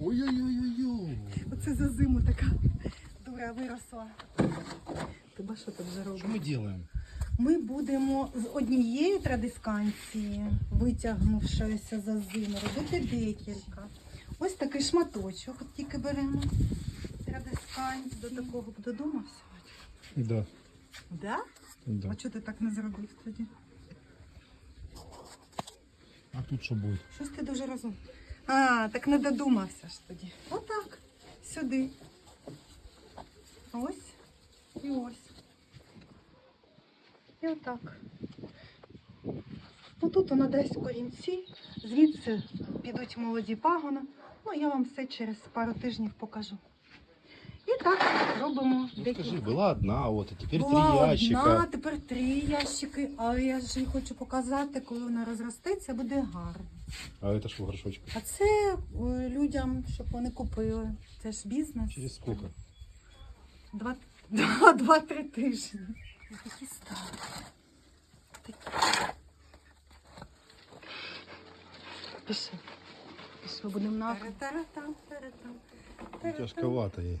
Ой-ой-ой-ой-ой. Оце за зиму така дура виросла. Тебе що тут вже Що ми робимо? Ми будемо з однієї традисканції, витягнувшися за зиму, робити декілька. Ось такий шматочок, от тільки беремо. Традисканції. До такого додумався. Да. Да? да. А чого ти так не зробив тоді? А тут що буде? Щось ти дуже розум. А, так не додумався ж тоді. Отак. Сюди. Ось. І ось. І отак. Ну тут вона дасть корінці, звідси підуть молоді пагони. Ну, я вам все через пару тижнів покажу. Так робимо Ну декілька. скажи, була одна, от, а тепер Була три ящика. одна, тепер три ящики, але я ж їй хочу показати, коли вона розростеться, буде гарно. А це що в горшочку? А це е, людям, щоб вони купили. Це ж бізнес. Через скільки? Два, два, два-три тижні. Такі старі. Такі. Пішли. Пішли, будемо на Таратам, таратам, таратам. Тяжковато їй.